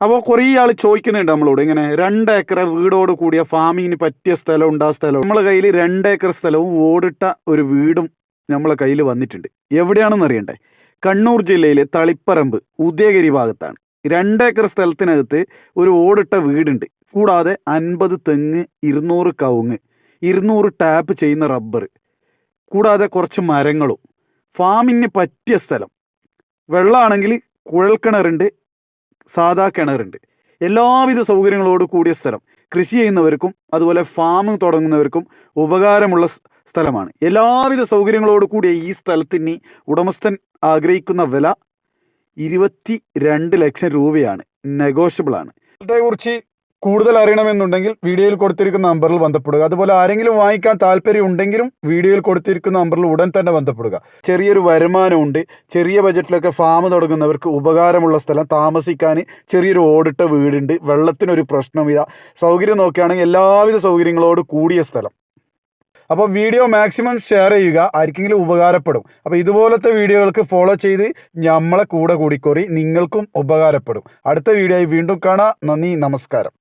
അപ്പോൾ കുറേ ആൾ ചോദിക്കുന്നുണ്ട് നമ്മളോട്. ഇങ്ങനെ രണ്ട് ഏക്കർ വീടോട് കൂടിയ ഫാമിങ്ങിന് പറ്റിയ സ്ഥലം ഉണ്ട് ആ സ്ഥലം നമ്മളെ കയ്യിൽ രണ്ട് ഏക്കർ സ്ഥലവും ഓടിട്ട ഒരു വീടും നമ്മളെ കയ്യിൽ വന്നിട്ടുണ്ട്. എവിടെയാണെന്ന് അറിയണ്ടേ? കണ്ണൂർ ജില്ലയിലെ തളിപ്പറമ്പ് ഉദയഗിരി ഭാഗത്താണ്. രണ്ട് ഏക്കർ സ്ഥലത്തിനകത്ത് ഒരു ഓടിട്ട വീടുണ്ട്. കൂടാതെ അൻപത് തെങ്ങ് ഇരുന്നൂറ് കവുങ്ങ് ഇരുന്നൂറ് ടാപ്പ് ചെയ്യുന്ന റബ്ബർ കൂടാതെ കുറച്ച് മരങ്ങളും. ഫാമിങ്ങിന് പറ്റിയ സ്ഥലം. വെള്ളമാണെങ്കിൽ കുഴൽക്കിണറുണ്ട് സാധാ കിണറുണ്ട്. എല്ലാവിധ സൗകര്യങ്ങളോട് കൂടിയ സ്ഥലം. കൃഷി ചെയ്യുന്നവർക്കും അതുപോലെ ഫാം തുടങ്ങുന്നവർക്കും ഉപകാരമുള്ള സ്ഥലമാണ്. എല്ലാവിധ സൗകര്യങ്ങളോട് കൂടിയ ഈ സ്ഥലത്തിന് ഉടമസ്ഥൻ ആഗ്രഹിക്കുന്ന വില ഇരുപത്തി രണ്ട് ലക്ഷം രൂപയാണ്. നെഗോഷ്യബിൾ ആണ്. കുറിച്ച് കൂടുതൽ അറിയണമെന്നുണ്ടെങ്കിൽ വീഡിയോയിൽ കൊടുത്തിരിക്കുന്ന നമ്പറിൽ ബന്ധപ്പെടുക. അതുപോലെ ആരെങ്കിലും വാങ്ങിക്കാൻ താല്പര്യം ഉണ്ടെങ്കിലും വീഡിയോയിൽ കൊടുത്തിരിക്കുന്ന നമ്പറിൽ ഉടൻ തന്നെ ബന്ധപ്പെടുക. ചെറിയൊരു വരുമാനമുണ്ട്. ചെറിയ ബജറ്റിലൊക്കെ ഫാം തുടങ്ങുന്നവർക്ക് ഉപകാരമുള്ള സ്ഥലം. താമസിക്കാൻ ചെറിയൊരു ഓടിട്ട വീടുണ്ട്. വെള്ളത്തിനൊരു പ്രശ്നമില്ല സൗകര്യം നോക്കുകയാണെങ്കിൽ എല്ലാവിധ സൗകര്യങ്ങളോട് കൂടിയ സ്ഥലം. അപ്പോൾ വീഡിയോ മാക്സിമം ഷെയർ ചെയ്യുക. ആർക്കെങ്കിലും ഉപകാരപ്പെടും. അപ്പോൾ ഇതുപോലത്തെ വീഡിയോകൾക്ക് ഫോളോ ചെയ്ത് നമ്മളെ കൂടെ കൂടിക്കോറി. നിങ്ങൾക്കും ഉപകാരപ്പെടും. അടുത്ത വീഡിയോയിൽ വീണ്ടും കാണാം. നന്ദി. നമസ്കാരം.